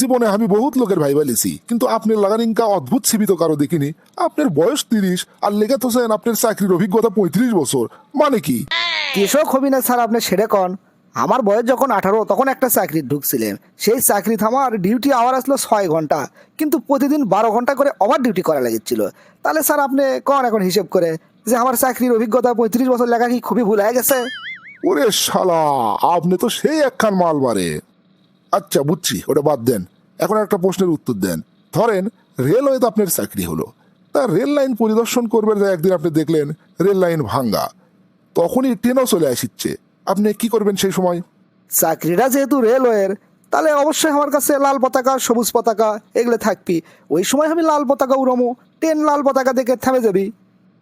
জীবনে আমি বহুত লোকের ভাই বলেছি কিন্তু আপনার লাগান ইনকা অদ্ভুত সীমিত কারও দেখিনি। আপনার বয়স তিরিশ আর লেগে তোছেন আপনার চাকরির অভিজ্ঞতা পঁয়ত্রিশ বছর। মানে কি? কৃষক হবি না স্যার আপনি সেরে কন? আমার বয়স যখন আঠারো তখন একটা চাকরি ঢুকছিলেন। সেই চাকরি থামার ডিউটি আওয়ার আসলো ছয় ঘণ্টা। কিন্তু প্রতিদিন বারো ঘণ্টা করে ওভার ডিউটি করা লেগেছিল। তাহলে স্যার আপনি কন এখন হিসেব করে? যে আমার চাকরির অভিজ্ঞতা পঁয়ত্রিশ বছর লেখা কি খুবই ভুল হয়ে গেছে? ওরে শালা আপনি তো সেই একখান মাল বারে আচ্ছা বুঝছি ওটা বাদ দেন। এখন একটা প্রশ্নের উত্তর দেন। ধরেন রেলওয়েতে আপনার চাকরি হলো। তা রেল লাইন পরিদর্শন করবেন যে একদিন আপনি দেখলেন রেল লাইন ভাঙ্গা। তখনই ট্রেনও চলে আসিচ্ছে। আপনি কি করবেন সেই সময়? চাকরিটা যেহেতু রেলওয়ের তাহলে অবশ্যই আমার কাছে লাল পতাকা সবুজ পতাকা এগুলো থাকবি। ওই সময় আমি লাল পতাকা উড়মো ট্রেন লাল পতাকা দেখে থেমে যাবি।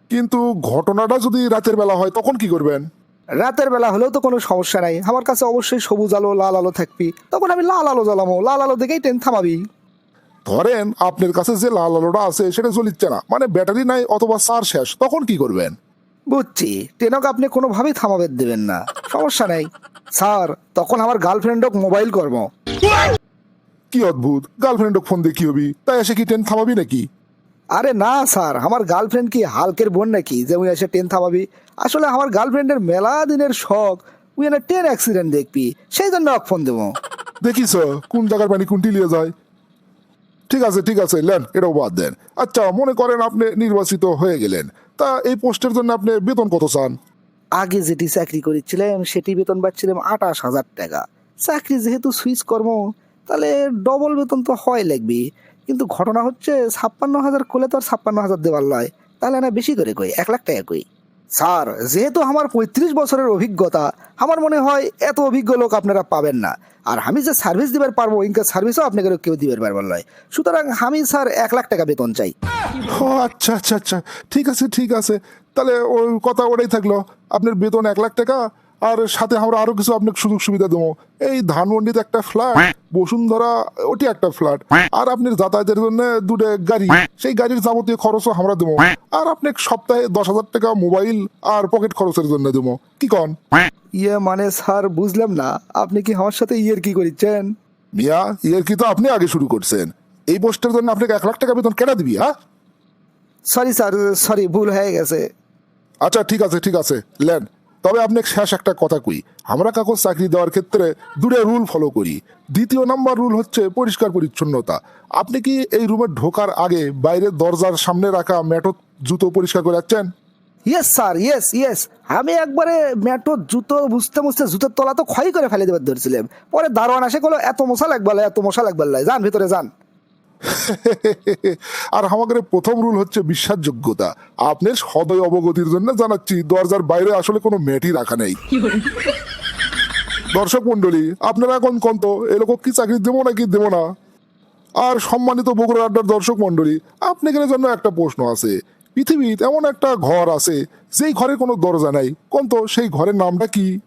কিন্তু ঘটনাটা যদি রাতের বেলা হয় তখন কি করবেন? রাতের বেলা হলেও তো কোনো সমস্যা নাই। আমার কাছে অবশ্যই সবুজ আলো লাল আলো থাকবি। তখন আমি লাল আলো জ্বালামো। লাল আলো দেখেই ট্রেন থামাবি। ধরেন আপনার কাছে যে লাল আলোটা আছে সেটা জ্বলিচ্ছে না। মানে ব্যাটারি নাই অথবা চার শেষ। তখন কি করবেন? বুঝছি। ট্রেনক আপনি কোনোভাবেই থামাবে দেবেন না। সমস্যা নাই। স্যার তখন আমার গার্লফ্রেন্ডক মোবাইল করব। কি অদ্ভুত! গার্লফ্রেন্ডক ফোন দিয়ে কি হবি? তাই এসে কি ট্রেন থামাবি নাকি? আরে না স্যার আমার গার্লফ্রেন্ড কি হালকের বোন নাকি? যে উনি এসে ট্রেন থামাবি। আসলে আমার গার্লফ্রেন্ডের মেলা দিনের শখ উই না ট্রেন অ্যাক্সিডেন্ট দেখবি সেই জন্য ওকে ফোন দেবো। দেখিস কোন জায়গার পানি কোনটি লিয়ে যায়। ঠিক আছে ঠিক আছে লেন এটাও বাদ দেন। আচ্ছা মনে করেন আপনি নির্বাচিত হয়ে গেলেন। তা এই পোস্টের জন্য আপনি বেতন কত চান? আগে যেটি চাকরি করেছিলাম সেটি বেতন পাচ্ছিলাম আঠাশ হাজার টাকা। চাকরি যেহেতু সুইচ কর্ম তাহলে ডবল বেতন তো হয় লাগবে। কিন্তু ঘটনা হচ্ছে ছাপ্পান্ন হাজার কোলে তো আর ছাপ্পান্ন হাজার দেওয়ার লয় তাহলে না বেশি করে কই? এক লাখ টাকা কই? স্যার, যেহেতু আমার পঁয়ত্রিশ বছরের অভিজ্ঞতা, আমার মনে হয় এত অভিজ্ঞ লোক আপনারা পাবেন না। আর আমি যে সার্ভিস দিবার পারব, ইনকা সার্ভিসও আপনাকে কেউ দিবার পারবার নয় সুতরাং আমি, স্যার, এক লাখ টাকা বেতন চাই। ও আচ্ছা আচ্ছা আচ্ছা। ঠিক আছে ঠিক আছে। তাহলে ওই কথা ওটাই থাকল। আপনার বেতন এক লাখ টাকা আর সাথে আমরা আরও কিছু আপনাকে সুযোগ সুবিধা দেবো। এই ধানমন্ডিতে একটা ফ্ল্যাট বসুন্ধরা ওটি একটা ফ্ল্যাট আর আপনার যাতায়াতের জন্য দুটো গাড়ি সেই গাড়ির যাবতীয় খরচও আমরা দেবো। আর আপনাকে সপ্তাহে দশ হাজার টাকা মোবাইল আর পকেট খরচের জন্য দেবো। কি কন? ইয়ে মানে স্যার বুঝলাম না। আপনি কি আমার সাথে ইয়ের কি করিচ্ছেন? মিয়া ইয়ের কি তো আপনি আগে শুরু করছেন। এই পোস্টের জন্য আপনাকে এক লাখ টাকা বেতন কেনা দিবি হ্যাঁ? সরি স্যার সরি ভুল হয়ে গেছে। আচ্ছা ঠিক আছে ঠিক আছে। লেন তবে আপনি শেষ একটা কথা কই। আমরা কাগজ চাকরি দেওয়ার ক্ষেত্রে দুটো রুল ফলো করি। দ্বিতীয় নাম্বার রুল হচ্ছে পরিষ্কার পরিচ্ছন্নতা। আপনি কি এই রুমে ঢোকার আগে বাইরের দরজার সামনে রাখা ম্যাটো জুতো পরিষ্কার করে যাচ্ছেন ইয়েস স্যার ইয়েস ইয়েস আমি একবারে ম্যাটো জুতো বুঝতে বুঝতে জুতোর তলা তো ক্ষয় করে ফেলে দেবার ধরছিলাম। পরে দারোয়ান আসে করল এত মশা লাগবে এত মশা লাগবে যান, ভিতরে যান। আর আমাদের প্রথম রুল হচ্ছে বিশ্বাসযোগ্যতা। আপনার সদয় অবগতির জন্য জানাচ্ছি দরজার বাইরে আসলে কোনো ম্যাটই রাখা নেই। দর্শক মন্ডলী আপনারা এখন কন্ত এরকম কি চাকরি দেবো নাকি দেবো না? আর সম্মানিত বগুড়ার আড্ডার দর্শক মন্ডলী আপনাদের জন্য একটা প্রশ্ন আছে। পৃথিবীতে এমন একটা ঘর আছে যেই ঘরে কোনো দরজা নাই। কোন তো সেই ঘরের নামটা কি?